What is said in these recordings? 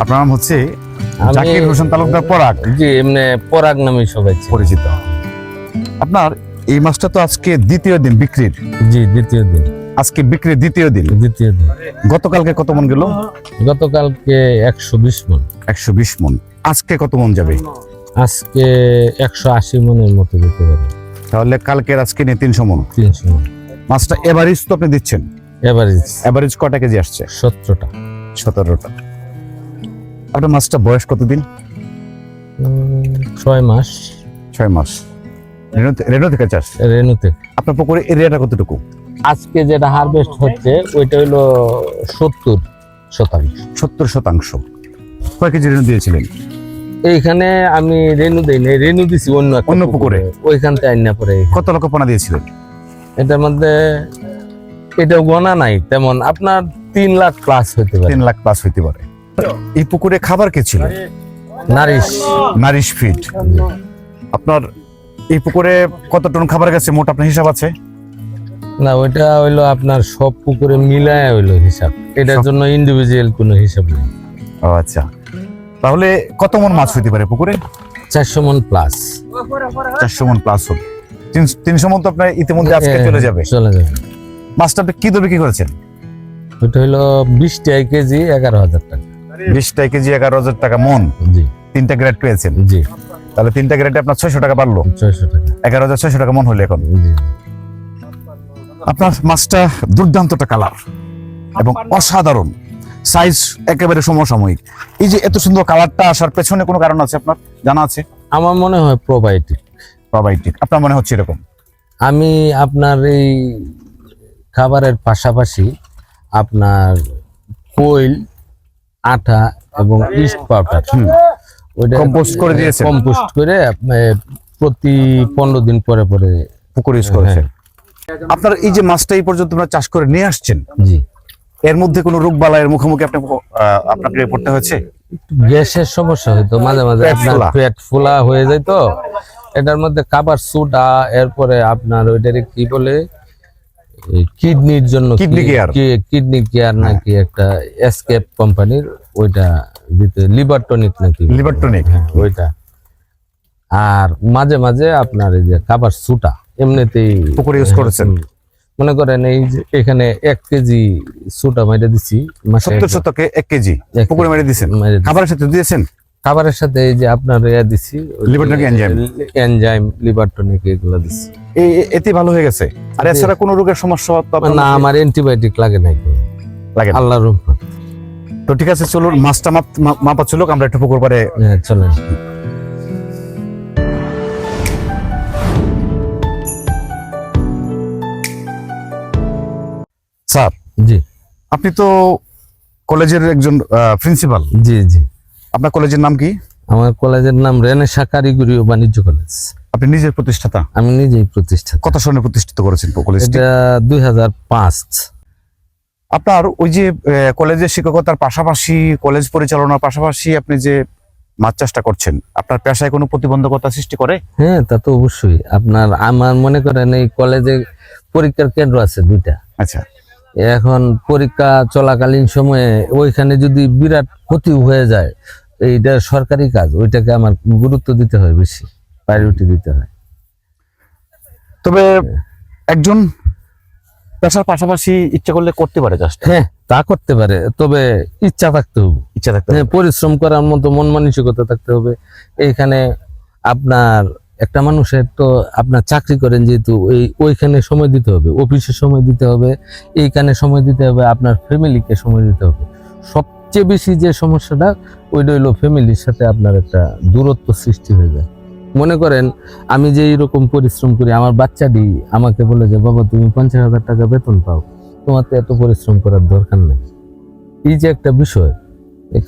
আপনার নাম হচ্ছে জাকির হোসেন তালুকদার পরাগ। জি এমনি পরাগ নামে সবাই পরিচিত। আপনার এই মাছটা তো আজকে দ্বিতীয় দিন বিক্রির। জি দ্বিতীয় দিন। আজকে বিক্রির দ্বিতীয় দিন। দ্বিতীয় দিন। গতকালকে কত মন গেল? গতকালকে একশো বিশ মন। একশো বিশ মন। আজকে কত মন যাবে? আজকে একশো আশি মনের মতো যেতে পারে। তাহলে কালকের আজকে নিয়ে তিনশো মন। তিনশো মন। মাছটা এভারেজ তো আপনি দিচ্ছেন। এভারেজ। এভারেজ কটা কেজি আসছে? সতেরোটা। সতেরোটা। আপনার মাছটা বয়স কতদিন? ছয় মাস। ছয় মাস। রেণু- রেণু থেকে চাষ? রেনুতে আপনার পুকুরে এরিয়াটা কতটুকু? আজকে যেটা হারভেস্ট হচ্ছে ওইটা হলো সত্তর শতাংশ। সত্তর শতাংশ। কয় কেজি রেণু দিয়েছিলেন? এইখানে আমি রেনু দেই নাই রেনু দিছি অন্য অন্য পুকুরে? ওইখান থেকে আইনা পরে। কত লক্ষ পোনা দিয়েছিলেন? এটার মধ্যে এটা গোনা নাই তেমন আপনার তিন লাখ প্লাস হতে পারে। তিন লাখ প্লাস হইতে পারে। এই পুকুরে খাবার কে ছিল? নারিশ। Nourish feed. আপনার এই পুকুরে কত টন খাবার গেছে? মোট আপনার হিসাব আছে? না ওইটা হইল আপনার সব পুকুরে মিলায় হইল হিসাব। এটার জন্য ইন্ডিভিজুয়াল কোনো হিসাব নেই। ও আচ্ছা। তাহলে কত মন মাছ হইতে পারে পুকুরে? চারশো মন প্লাস চারশো মন প্লাস হবে তিন- তিনশো মন তো আপনার ইতিমধ্যে আজকে চলে যাবে। চলে যাবে। মাছটা আপনি কি দরে কি করেছেন? ওইটা হইল বিশ টাকা কেজি এগারো হাজার টাকা। বিশ টাকা কেজি এগারো হাজার টাকা মন। জি। তিনটা গ্রেড পেয়েছেন। জি। তাহলে তিনটা গ্রেডে আপনার ছয়শো টাকা বাড়লো। ছয়শো টাকা। এগারো হাজার ছয়শো টাকা মন হলো এখন। জি। আপনার মাছটা দুর্দান্তটা কালার এবং অসাধারণ। সাইজ একেবারে সমসাময়িক। এই যে এত সুন্দর কালারটা আসার পেছনে কোনো কারণ আছে আপনার? জানা আছে? আমার মনে হয় প্রোবায়োটিক প্রবাইটিক আপনার মনে হচ্ছে এরকম? আমি আপনার এই খাবারের পাশাপাশি আপনার কোয়েল আটা এবং ইস্ট পাউডার ওইটা Compost করে দিয়েছেন? কম্পোস্ট করে প্রতি পনেরো দিন পরে পরে পুকুর ইউজ করেছেন। আপনার এই যে মাছটা এই পর্যন্ত আপনারা চাষ করে নিয়ে আসছেন জি। এর মধ্যে কোনো রোগ বালায়ের মুখোমুখি আপনি আপনাকে পড়তে হয়েছে? গ্যাসের সমস্যা হয়তো মাঝে মাঝে পেট আপনার ফোলা। পেট ফোলা হয়ে যায় তো এটার মধ্যে খাবার সুটা এরপরে আপনার ওইটারে কি বলে? কিডনির জন্য Kidney care। কিডনি কেয়ার নাকি একটা এসকেপ কোম্পানির ওইটা দিতে লিভার টনিক নাকি Liver tonic। হ্যাঁ, ওইটা আর মাঝে মাঝে আপনার এই যে খাবার সুটা এমনিতেই পুকুরে use করেছেন? মনে করেন এই যে এখানে এক কেজি সুটা মাইরে দিছি সত্তর শতকে এক কেজি পুকুরে মেরে দিয়েছেন। খাবারের সাথে দিয়েছেন খাবারের সাথে এই যে আপনার ইয়া দিছি enzyme। এনজাইম লিভার টনিক এগুলো দিছি। এই এতে ভালো হয়ে গেছে? আর এছাড়া কোনো রোগের সমস্যা না আমার অ্যান্টিবায়োটিক লাগে নাই। লাগে। আল্লাহর রহমত। তো ঠিক আছে চলুন মাছটা মাপ মাপা চলুক আমরা একটু পুকুর পারে হ্যাঁ চলেন। স্যার জি। আপনি তো কলেজের একজন প্রিন্সিপাল জি জি। আপনার কলেজের নাম কি? আমার কলেজের নাম রেনেশা কারিগরি ও বাণিজ্য কলেজ। আপনি নিজের প্রতিষ্ঠাতা? আমি নিজেই প্রতিষ্ঠাতা। কত সনে প্রতিষ্ঠিত করেছেন কলেজটি? এটা দুই আপনার ওই যে কলেজের শিক্ষকতার পাশাপাশি কলেজ পরিচালনার পাশাপাশি আপনি যে মাছ চাষটা করছেন আপনার পেশায় কোনো প্রতিবন্ধকতা সৃষ্টি করে? হ্যাঁ তা তো অবশ্যই। আপনার আমার মনে করেন এই কলেজে পরীক্ষার কেন্দ্র আছে দুইটা। আচ্ছা। এখন পরীক্ষা চলাকালীন সময়ে ওইখানে যদি বিরাট ক্ষতি হয়ে যায় এইটা সরকারি কাজ ওইটাকে আমার গুরুত্ব দিতে হয় বেশি প্রায়োরিটি দিতে হয়। তবে একজন পেশার পাশাপাশি ইচ্ছা করলে করতে পারে চাষটা হ্যাঁ তা করতে পারে তবে ইচ্ছা থাকতে হবে। ইচ্ছা থাকতে হবে। হ্যাঁ, পরিশ্রম করার মতো মন মানসিকতা থাকতে হবে। এইখানে আপনার একটা মানুষের তো আপনার চাকরি করেন যেহেতু ওই ওইখানে সময় দিতে হবে অফিসে সময় দিতে হবে এইখানে সময় দিতে হবে আপনার ফ্যামিলিকে সময় দিতে হবে। সবচেয়ে বেশি যে সমস্যাটা ওইটা হইল ফ্যামিলির সাথে আপনার একটা দূরত্ব সৃষ্টি হয়ে যায়। মনে করেন আমি যে এইরকম পরিশ্রম করি আমার বাচ্চাটি আমাকে বলে যে বাবা তুমি পঞ্চাশ হাজার টাকা বেতন পাও। তোমার তো এত পরিশ্রম করার দরকার নেই। এই যে একটা বিষয়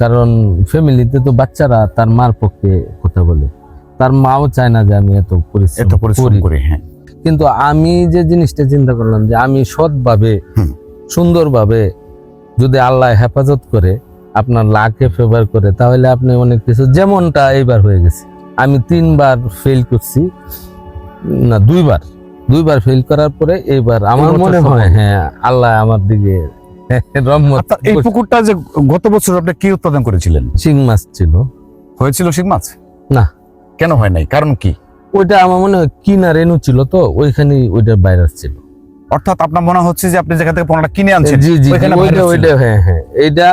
কারণ ফ্যামিলিতে তো বাচ্চারা তার মার পক্ষে কথা বলে। তার মাও চায় না যে আমি এত পরিশ্রম করি। হ্যাঁ। কিন্তু আমি যে জিনিসটা চিন্তা করলাম যে আমি সৎভাবে সুন্দরভাবে যদি আল্লাহ হেফাজত করে আপনার লাখে ফেভার করে তাহলে আপনি অনেক কিছু যেমনটা এইবার হয়ে গেছে। আমি তিনবার ফেল করছি না দুইবার দুইবার ফেল করার পরে এইবার আমার মনে হয় হ্যাঁ আল্লাহ আমার দিকে রহমত এই পুকুরটা যে গত বছর আপনি কি উৎপাদন করেছিলেন? শিং মাছ ছিল। হয়েছিল শিং মাছ? না। কেন হয় নাই? কারণ কি? ওইটা আমার মনে হয় কিনা রেনু ছিল তো ওইখানেই ওইটার ভাইরাস ছিল। অর্থাৎ আপনার মনে হচ্ছে যে আপনি যেখান থেকে পণ্যটা কিনে আনছেন জি জি ওইটা ওইটা হ্যাঁ হ্যাঁ এইটা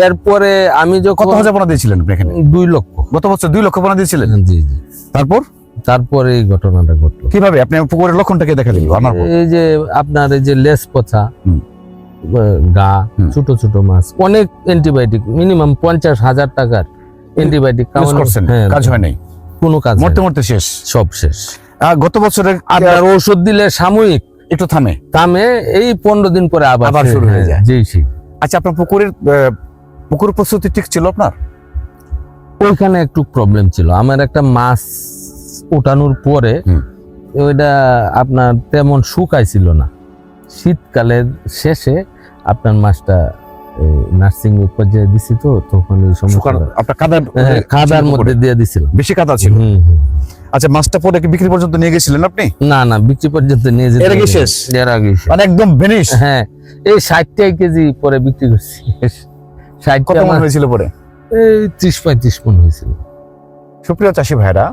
এরপরে আমি যখন কত হাজার পোনা দিয়েছিলেন আপনি এখানে? দুই লক্ষ। গত বছর দুই লক্ষ পোনা দিয়েছিলেন? জি জি। তারপর? তারপরে এই ঘটনাটা ঘটলো। কীভাবে? আপনি পুকুরের লক্ষণটাকে দেখা দিল আমার এই যে আপনার এই যে লেস পচা গা ছোট ছোট মাছ অনেক অ্যান্টিবায়োটিক মিনিমাম পঞ্চাশ হাজার টাকার অ্যান্টিবায়োটিক কাজ হয় নাই? কোনো কাজ মরতে মরতে শেষ। সব শেষ। গত বছরের আপনার ওষুধ দিলে সাময়িক। একটু থামে। থামে এই পনেরো দিন পরে আবার আবার শুরু হয়ে যায়। জি জি। আচ্ছা আপনার পুকুরের পুকুর প্রস্তুতি ঠিক ছিল আপনার? ওইখানে একটু প্রবলেম ছিল। আমার একটা মাছ ওঠানোর পরে ওইটা আপনার তেমন শুকাই ছিল না। শীতকালের শেষে আপনার মাছটা নার্সিং পর্যায়ে দিছি তো তখন সমস্যা আপনার কাদার মধ্যে দিয়ে দিছিলাম। বেশি কাদা ছিল। আচ্ছা মাছটা পরে বিক্রি পর্যন্ত নিয়ে গেছিলেন আপনি? না না বিক্রি পর্যন্ত নিয়ে যেতে এর আগে শেষ? এর আগে শেষ। মানে একদম ভেনিশ? হ্যাঁ এই ষাটটাই কেজি পরে বিক্রি করছি। কত মন হয়েছিল পরে? এই ত্রিশ পঁয়ত্রিশ মন হয়েছিল। সুপ্রিয় চাষি ভাইরা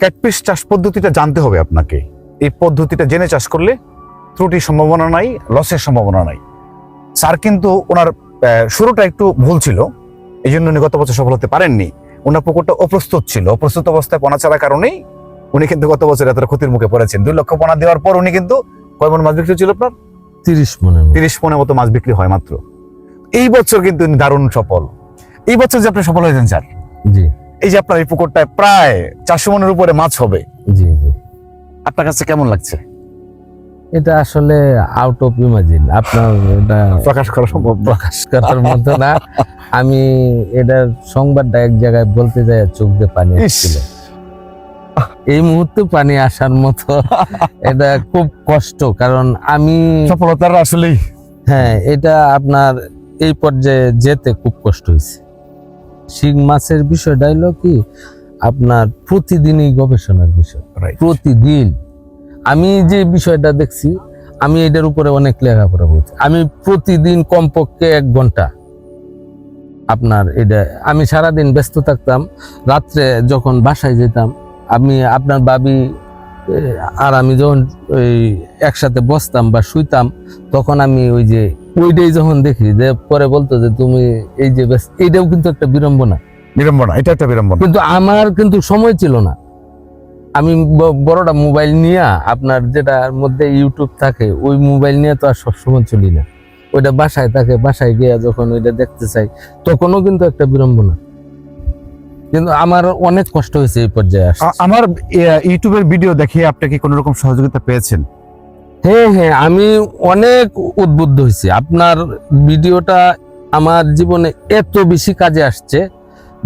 ক্যাটফিশ চাষ পদ্ধতিটা জানতে হবে আপনাকে। এই পদ্ধতিটা জেনে চাষ করলে ত্রুটির সম্ভাবনা নাই লসের সম্ভাবনা নাই। স্যার কিন্তু ওনার শুরুটা একটু ভুল ছিল। এই জন্য উনি গত বছর সফল হতে পারেননি। ওনার পুকুরটা অপ্রস্তুত ছিল। অপ্রস্তুত অবস্থায় পোনা ছাড়ার কারণেই উনি কিন্তু গত বছর এতটা ক্ষতির মুখে পড়েছেন। দুই লক্ষ পোনা দেওয়ার পর উনি কিন্তু কয় মন মাছ বিক্রি ছিল আপনার? তিরিশ মনে তিরিশ মনের মতো মাছ বিক্রি হয় মাত্র। এই বছর কিন্তু উনি দারুণ সফল। এই বছর যে আপনি সফল হয়েছেন স্যার জি। এই যে আপনার এই পুকুরটায় প্রায় চারশো মনের উপরে মাছ হবে। জি জি। আপনার কাছে কেমন লাগছে? এটা আসলে আউট অফ ইমাজিন আপনার এটা প্রকাশ করা সম্ভব প্রকাশ করার মতো না। আমি এটার সংবাদটা এক জায়গায় বলতে যাই চোখ দিয়ে পানি ইস। আসছিল। এই মুহূর্তে পানি আসার মতো। এটা খুব কষ্ট কারণ আমি সফলতার আসলেই। হ্যাঁ এটা আপনার এই পর্যায়ে যেতে খুব কষ্ট হয়েছে। শিং মাছের বিষয়টা হলো কি আপনার প্রতিদিনই গবেষণার বিষয়। প্রতিদিন। আমি যে বিষয়টা দেখছি আমি এটার উপরে অনেক লেখাপড়া করছি। আমি প্রতিদিন কমপক্ষে এক ঘণ্টা আপনার এটা আমি সারাদিন ব্যস্ত থাকতাম। রাত্রে যখন বাসায় যেতাম আমি আপনার বাবি আর আমি যখন ওই একসাথে বসতাম বা শুইতাম তখন আমি ওই যে ওইটাই যখন দেখি যে পরে বলতো যে তুমি এই যে ব্যস্ত এইটাও কিন্তু একটা বিড়ম্বনা। বিড়ম্বনা এটা একটা বিড়ম্বনা। কিন্তু আমার কিন্তু সময় ছিল না। আমি বড়টা মোবাইল নিয়ে আপনার যেটার মধ্যে ইউটিউব থাকে ওই মোবাইল নিয়ে তো আর সবসময় চলি না। ওইটা বাসায় থাকে বাসায় গিয়ে যখন ওইটা দেখতে চাই তখনও কিন্তু একটা বিড়ম্বনা কিন্তু আমার অনেক কষ্ট হয়েছে এই পর্যায়ে আমার ইউটিউবের ভিডিও দেখে আপনি কি কোনো রকম সহযোগিতা পেয়েছেন? হ্যাঁ হ্যাঁ আমি অনেক উদ্বুদ্ধ হয়েছি। আপনার ভিডিওটা আমার জীবনে এত বেশি কাজে আসছে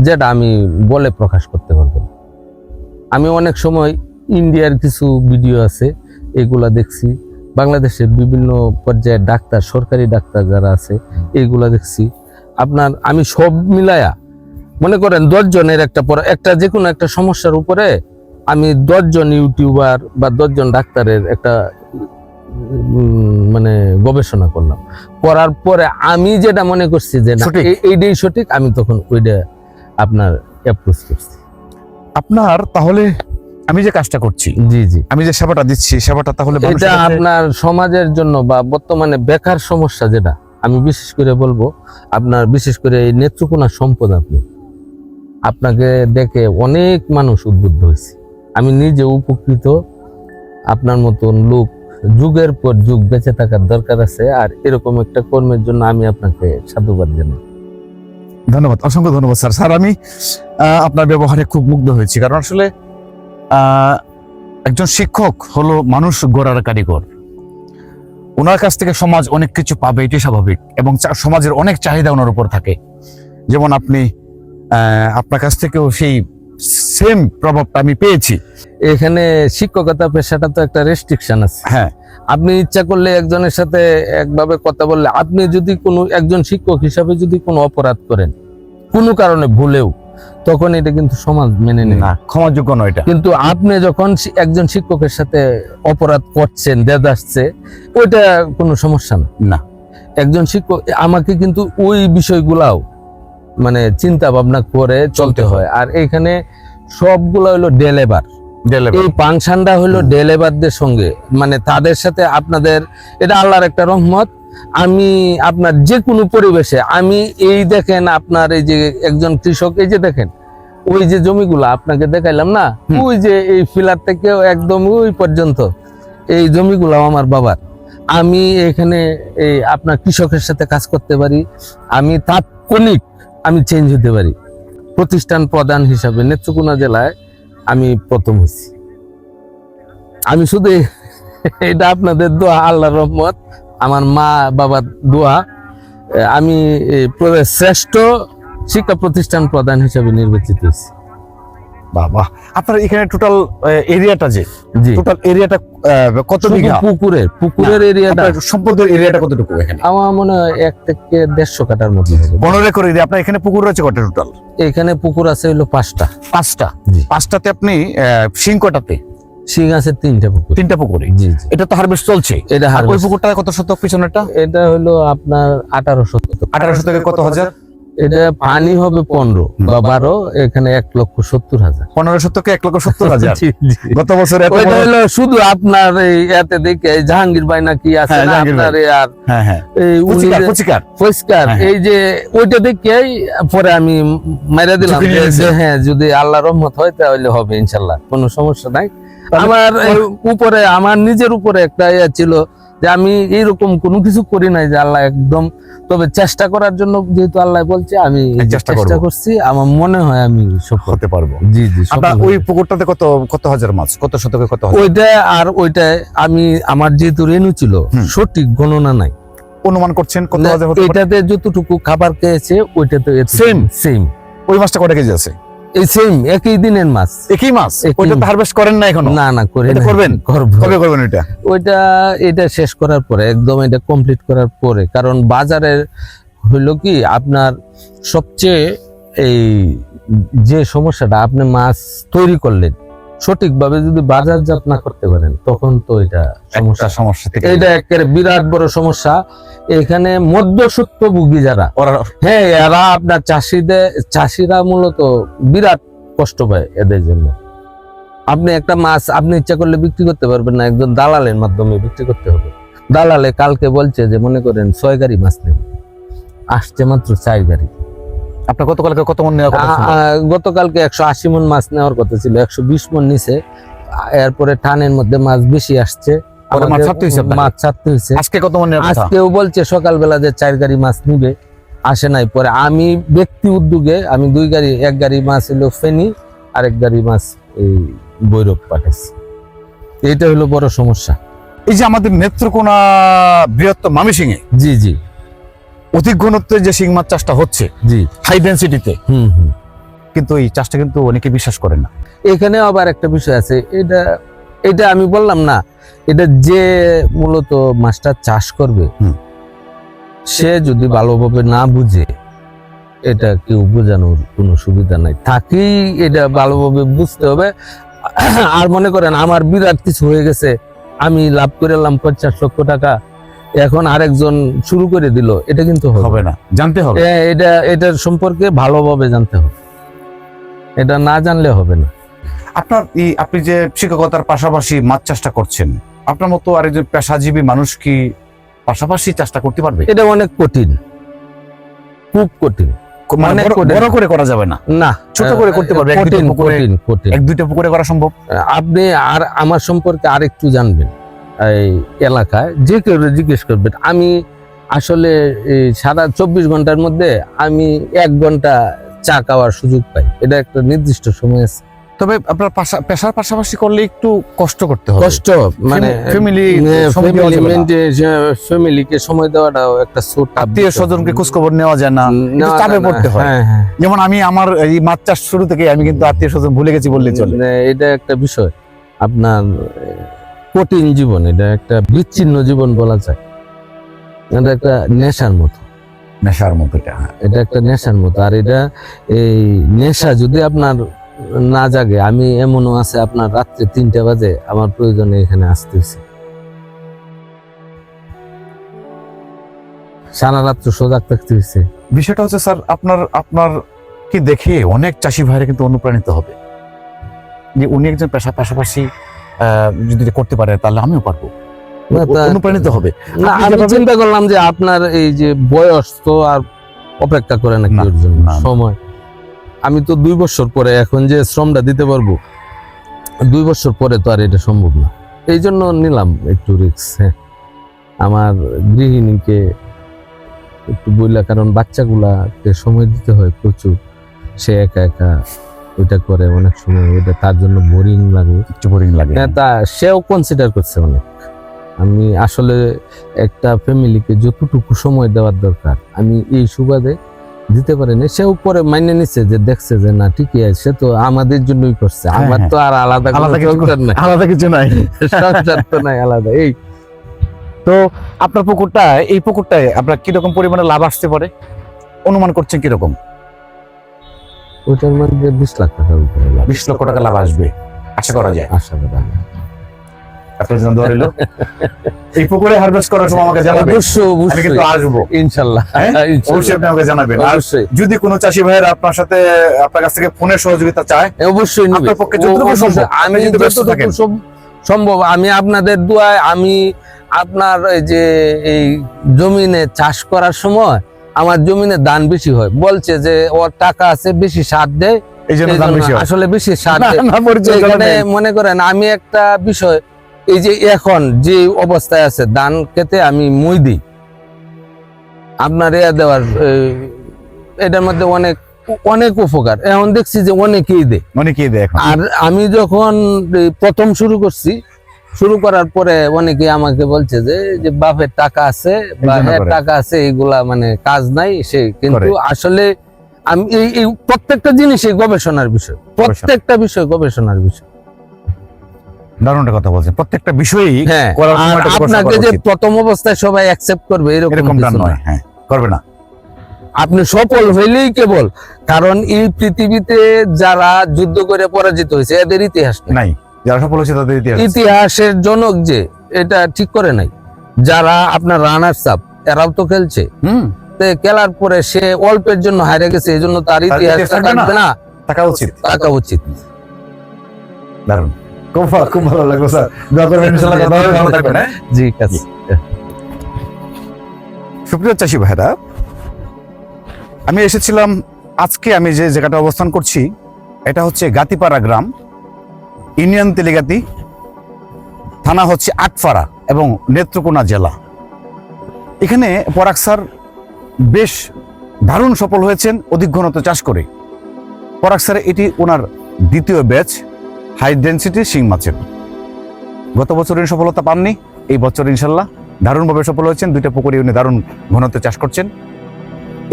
যেটা আমি বলে প্রকাশ করতে পারব না। আমি অনেক সময় ইন্ডিয়ার কিছু ভিডিও আছে এগুলা দেখছি। বাংলাদেশের বিভিন্ন পর্যায়ে ডাক্তার সরকারি ডাক্তার যারা আছে এইগুলা দেখছি। আপনার আমি সব মিলায়া মনে করেন দশজনের একটা পর একটা যে কোনো একটা সমস্যার উপরে আমি দশজন ইউটিউবার বা দশজন ডাক্তারের একটা মানে গবেষণা করলাম। করার পরে আমি যেটা মনে করছি যে না এইটাই সঠিক আমি তখন ওইটা আপনার অ্যাপ্রোচ করছি। আপনার তাহলে আমি যে কাজটা করছি জি জি। আমি যে সেবাটা দিচ্ছি সেবাটা তাহলে এটা আপনার সমাজের জন্য বা বর্তমানে বেকার সমস্যা যেটা আমি বিশেষ করে বলব আপনার বিশেষ করে এই নেত্রকোনা সম্পদ আপনি। আপনাকে দেখে অনেক মানুষ উদ্বুদ্ধ হয়েছে। আমি নিজে উপকৃত আপনার মতন লোক যুগের পর যুগ বেঁচে থাকার দরকার আছে আর এরকম একটা কর্মের জন্য আমি আপনাকে সাধুবাদ জানাই। ধন্যবাদ, অসংখ্য ধন্যবাদ স্যার। স্যার, আমি আপনার ব্যবহারে খুব মুগ্ধ হয়েছি, কারণ আসলে একজন শিক্ষক হলো মানুষ গড়ার কারিগর। ওনার কাছ থেকে সমাজ অনেক কিছু পাবে, এটি স্বাভাবিক, এবং সমাজের অনেক চাহিদা ওনার উপর থাকে। যেমন আপনি আপনার কাছ থেকেও সেই সেম প্রভাবটা আমি পেয়েছি। এখানে শিক্ষকতা পেশাটা তো একটা রেস্ট্রিকশন আছে। হ্যাঁ। আপনি ইচ্ছা করলে একজনের সাথে একভাবে কথা বললে আপনি যদি কোনো একজন শিক্ষক হিসাবে যদি কোনো অপরাধ করেন কোনো কারণে ভুলেও তখন এটা কিন্তু সমাজ মেনে নেয় না ক্ষমাযোগ্য নয় এটা। কিন্তু আপনি যখন একজন শিক্ষকের সাথে অপরাধ করছেন দেদ আসছে ওইটা কোনো সমস্যা না। না। একজন শিক্ষক আমাকে কিন্তু ওই বিষয়গুলাও মানে চিন্তা ভাবনা করে চলতে হয়। আর এখানে সবগুলো হলো ডেলেবার ডেলিভারি এই ফাংশনটা হলো ডেলেবারদের সঙ্গে। মানে তাদের সাথে আপনাদের এটা আল্লাহর একটা রহমত। আমি আপনার যে কোনো পরিবেশে আমি এই দেখেন আপনার এই যে একজন কৃষক এই যে দেখেন ওই যে জমিগুলো আপনাকে দেখাইলাম না? ওই যে এই ফিলার থেকে একদম ওই পর্যন্ত। এই জমিগুলো আমার বাবার। আমি এখানে এই আপনার কৃষকের সাথে কাজ করতে পারি। আমি তাৎক্ষণিক আমি চেঞ্জ হতে পারি। প্রতিষ্ঠান প্রধান হিসাবে নেত্রকোনা জেলায় আমি প্রথম হয়েছি। আমি শুধু এটা আপনাদের দোয়া আল্লাহ রহমত, আমার মা, বাবার দোয়া। আমি শ্রেষ্ঠ শিক্ষা প্রতিষ্ঠান প্রধান হিসাবে নির্বাচিত হয়েছি। বাবা। আপনার এখানে টোটাল এরিয়াটা যে টোটাল এরিয়াটা কত বিঘা? পুকুরের পুকুরের এরিয়াটা সম্পদের এরিয়াটা কতটুকু এখানে? আমার মনে হয় এক থেকে দেড়শো কাটার মতো হবে। পনেরো একর এরিয়া আপনার এখানে পুকুর রয়েছে কটা টোটাল এখানে পুকুর আছে হলো পাঁচটা। পাঁচটা? পাঁচটাতে আপনি সিং কটাতে? শিং আছে তিনটা পুকুর। তিনটা পুকুরে? জি এটা তো হারভেস্ট চলছে। এটা ওই পুকুরটা কত শতক পিছনেরটা? এটা হলো আপনার আঠারোশো আঠারোশো থেকে কত হাজার? এটা পানি হবে পনেরো বা বারো এখানে এক লক্ষ সত্তর হাজার। পনেরো শতকে এক লক্ষ সত্তর হাজার। গত বছর শুধু আপনার এতে দেখে জাহাঙ্গীর ভাই নাকি আছে হ্যাঁ, আপনার আর হ্যাঁ হ্যাঁ। পরিষ্কার হ্যাঁ, এই যে ওইটা দেখেই পরে আমি মেরে দিলাম যে- হ্যাঁ যদি আল্লাহ রহমত হয় তাহলে হবে ইনশাল্লাহ কোনো সমস্যা নাই। আমার উপরে আমার নিজের উপরে একটা ইয়ে ছিল যে আমি এইরকম কোনো কিছু করি নাই যে আল্লাহ একদম তবে চেষ্টা করার জন্য যেহেতু আল্লাহ বলছে আমি চেষ্টা চেষ্টা করছি আমার মনে হয় আমি সফল। হতে পারব। জি জি আপনার ওই পুকুরটাতে কত কত হাজার মাছ? কত শতকে কত ওইটা আর ওইটা আমি আমার যেহেতু রেনু ছিল সঠিক গণনা নাই। অনুমান করছেন কত হাজার এটাতে যতটুকু খাবার খেয়েছে ওইটাতে সেম সেম ওই মাছটা কটা কেজি আছে? এই সেম একই দিনের মাছ। একই মাছ? ওইটা তো হারভেস্ট করেন না এখনও? না না করে। করবেন? কবে করবেন এটা ওইটা এটা শেষ করার পরে একদম এটা কমপ্লিট করার পরে। কারণ বাজারের হইল কি আপনার সবচেয়ে এই যে সমস্যাটা আপনি মাছ তৈরি করলেন সঠিকভাবে যদি বাজারজাত না করতে পারেন তখন তো এটা সমস্যা। সমস্যা থেকে এটা একেবারে বিরাট বড় সমস্যা। এখানে মধ্যসত্ত্ব ভুগি যারা হ্যাঁ এরা আপনার চাষিদের চাষিরা মূলত বিরাট কষ্ট পায় এদের জন্য। আপনি একটা মাছ আপনি ইচ্ছা করলে বিক্রি করতে পারবেন না একজন দালালের মাধ্যমে বিক্রি করতে হবে। দালালে কালকে বলছে যে মনে করেন ছয় গাড়ি মাছ নেবে। আসছে মাত্র চার গাড়ি। আপনার গতকালকে কত মন নেওয়া কথা গতকালকে একশো আশি মন মাছ নেওয়ার কথা ছিল একশো বিশ মন নিছে। এরপরে টানের মধ্যে মাছ বেশি আসছে। মাছ ছাড়তে হয়েছে আজকে কত মন আজকেও বলছে সকালবেলা যে চার গাড়ি মাছ নিবে আসে নাই। পরে আমি ব্যক্তি উদ্যোগে আমি দুই গাড়ি এক গাড়ি মাছ হলো ফেনি আর এক গাড়ি মাছ এই বৈরব পাঠাইছি। এইটা হলো বড় সমস্যা। এই যে আমাদের নেত্রকোনা বৃহত্তম মামিসিংহে? জি জি। অধিক ঘনত্বের যে শিং মাছ চাষটা হচ্ছে জি। হাই ডেন্সিটিতে কিন্তু এই চাষটা কিন্তু অনেকে বিশ্বাস করে না। এখানে আবার একটা বিষয় আছে এটা এটা আমি বললাম না এটা যে মূলত মাছটা চাষ করবে সে যদি ভালোভাবে না বুঝে এটা কেউ বোঝানোর কোনো সুবিধা নাই। থাকেই এটা ভালোভাবে বুঝতে হবে। আর মনে করেন আমার বিরাট কিছু হয়ে গেছে আমি লাভ করে এলাম পঞ্চাশ লক্ষ টাকা এখন আরেকজন শুরু করে দিল এটা কিন্তু হবে। না জানতে হবে। এটা এটার সম্পর্কে ভালোভাবে জানতে হবে। এটা না জানলে হবে না। আপনার এই আপনি যে শিক্ষকতার পাশাপাশি মাছ চাষটা করছেন আপনার মতো আরেকজন পেশাজীবী মানুষ কি পাশাপাশি চাষটা করতে পারবে? এটা অনেক কঠিন। খুব কঠিন। মানে বড়- করে করা যাবে না? না। ছোট করে করতে পারবে, এক দুইটা কঠিন পুকুরে- কঠিন কঠিন। এক দুইটা পুকুরে করা সম্ভব? আপনি আর আমার সম্পর্কে আরেকটু জানবেন। এই এলাকায় যে কেউ জিজ্ঞেস করবেন আমি আসলে সারা চব্বিশ ঘণ্টার মধ্যে আমি এক ঘণ্টা চা খাওয়ার সুযোগ পাই এটা একটা নির্দিষ্ট সময় আছে তবে আপনার পেশার পাশাপাশি করলে একটু কষ্ট করতে হবে কষ্ট মানে ফ্যামিলি যাবে না। ফ্যামিলিকে সময় দেওয়াটাও একটা ছোট আত্মীয় স্বজনকে খোঁজখবর নেওয়া যায় না চাপে। পড়তে হয় হ্যাঁ, হ্যাঁ। যেমন আমি আমার এই মাছ চাষ শুরু থেকে আমি কিন্তু আত্মীয় স্বজন ভুলে গেছি বললে চলে এটা একটা বিষয় আপনার কঠিন জীবন এটা একটা বিচ্ছিন্ন জীবন বলা যায়। এটা একটা নেশার মতো। নেশার মতো এটা হ্যাঁ। এটা একটা নেশার মতো। আর এটা এই নেশা যদি আপনার না জাগে আমি এমনও আছে আপনার রাত্রে তিনটা বাজে আমার প্রয়োজনে এখানে আসতেছি। সারা রাত্র সজাগ থাকতে হয়েছে বিষয়টা হচ্ছে স্যার আপনার আপনার কি দেখে অনেক চাষি ভাইরা কিন্তু অনুপ্রাণিত হবে। যে উনি একজন পেশা পাশাপাশি যদি করতে পারে তাহলে আমিও পারব। অনুপ্রাণিত হবে। না আমি চিন্তা করলাম যে আপনার এই যে বয়স তো আর অপেক্ষা করে না। সময়। আমি তো দুই বছর পরে এখন যে শ্রমটা দিতে পারব দুই বছর পরে তো আর এটা সম্ভব না। এই জন্য নিলাম একটু রিক্স হ্যাঁ। আমার গৃহিণীকে একটু বইলা কারণ বাচ্চাগুলাকে সময় দিতে হয় প্রচুর। সে একা একা ওইটা করে অনেক সময় ওইটা তার জন্য বোরিং লাগে। একটু বোরিং লাগে। হ্যাঁ তা সেও কনসিডার করছে অনেক। আমি আসলে একটা ফ্যামিলিকে যতটুকু সময় দেওয়ার দরকার আমি এই সুবাদে দিতে পারিনি। সেও পরে মাইনে নিচ্ছে যে দেখছে যে না ঠিকই আছে সে তো আমাদের জন্যই করছে। হ্যাঁ, আমার হ্যাঁ। তো আর আলাদা আলাদা কিছু সংসার নাই। আলাদা কিছু নাই। সংসার তো নাই আলাদা। এই। তো আপনার পুকুরটা এই পুকুরটায় আপনার কীরকম পরিমাণে লাভ আসতে পারে? অনুমান করছেন কীরকম? ওইটার মধ্যে বিশ লাখ টাকা উপরে লাভ। বিশ লক্ষ টাকা লাভ আসবে আশা করা যায় আশা করা যায়। আপনার জন্য দোয়া রইল এই পুকুরে হারভেস্ট করার সময় আমাকে জানাবেন অবশ্যই আমি কিন্তু আসব ইনশাল্লাহ হ্যাঁ? অবশ্যই আপনি আমাকে জানাবেন আর যদি কোনো চাষি ভাইয়ের আপনার সাথে আপনার কাছ থেকে ফোনের সহযোগিতা চায় অবশ্যই। আপনার পক্ষে যতটুকু সম্ভব, আমি যদি ব্যস্ত থাকেন। সম্ভব আমি আপনাদের দোয়ায় আমি আপনার এই যে এই জমিনে চাষ করার সময় আমার জমিনে দান বেশি হয়। বলছে যে ওর টাকা আছে বেশি সার দেয়। আসলে বেশি সার। মনে করেন আমি একটা বিষয় এই যে এখন যে অবস্থায় আছে ধান খেতে আমি মই দিই। আপনার এয়া দেওয়ার এটার মধ্যে অনেক অনেক উপকার। এখন দেখছি যে অনেকেই দেয়। অনেকেই দেয় আর আমি যখন প্রথম শুরু করছি শুরু করার পরে অনেকে আমাকে বলছে যে যে বাপের টাকা আছে বা হ্যাঁ টাকা আছে এইগুলা মানে কাজ নাই সে। কিন্তু আসলে আমি এই প্রত্যেকটা জিনিসই গবেষণার বিষয়। প্রত্যেকটা বিষয় গবেষণার বিষয়। দারুণ কথা বলছেন। প্রত্যেকটা বিষয়ই হ্যাঁ আপনাকে যে প্রথম অবস্থায় সবাই অ্যাকসেপ্ট করবে এরকম নয় হ্যাঁ করবে না। আপনি সফল হইলেই কেবল কারণ এই পৃথিবীতে যারা যুদ্ধ করে পরাজিত হয়েছে এদের ইতিহাস নেই। যারা সফল হয়েছে তাদের ইতিহাস। ইতিহাসের জনক যে এটা ঠিক করে নাই। যারা আপনার রানার সাপ এরাও তো খেলছে। হুম। খেলার পরে সে অল্পের জন্য হারে গেছে এই জন্য তার ইতিহাস থাকবে না? থাকা উচিত। থাকা উচিত। খুব খুব ভালো লাগল স্যার। দোয়া করবেন ইনশাআল্লাহ কথা হবে, ভালো থাকবেন হ্যাঁ? জি। সুপ্রিয় চাষি ভাইরা আমি এসেছিলাম আজকে আমি যে জায়গাটা অবস্থান করছি এটা হচ্ছে গাতিপাড়া গ্রাম। ইউনিয়ন তেলিগাতি, থানা হচ্ছে আটপাড়া এবং নেত্রকোনা জেলা। এখানে পরাগ স্যার বেশ দারুণ সফল হয়েছেন অধিক ঘনত্ব চাষ করে। পরাগ স্যার এটি ওনার দ্বিতীয় ব্যাচ হাই ডেন্সিটি শিং মাছের। গত বছর উনি সফলতা পাননি, এই বছর ইনশাল্লাহ দারুণভাবে সফল হয়েছেন, দুইটা পুকুরে উনি দারুণ ঘনত্বে চাষ করছেন।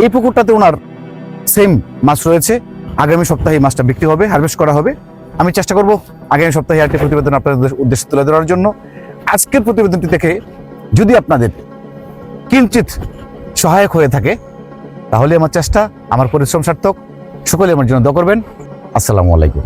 এই পুকুরটাতে ওনার সেম মাছ রয়েছে, আগামী সপ্তাহে এই মাছটা বিক্রি হবে হারভেস্ট করা হবে। আমি চেষ্টা করব আগামী সপ্তাহে আরেকটি প্রতিবেদন আপনাদের উদ্দেশ্যে তুলে ধরার জন্য। আজকের প্রতিবেদনটি দেখে যদি আপনাদের কিঞ্চিত সহায়ক হয়ে থাকে, তাহলে আমার চেষ্টা, আমার পরিশ্রম সার্থক। সকলে আমার জন্য দোয়া করবেন। আসসালামু আলাইকুম।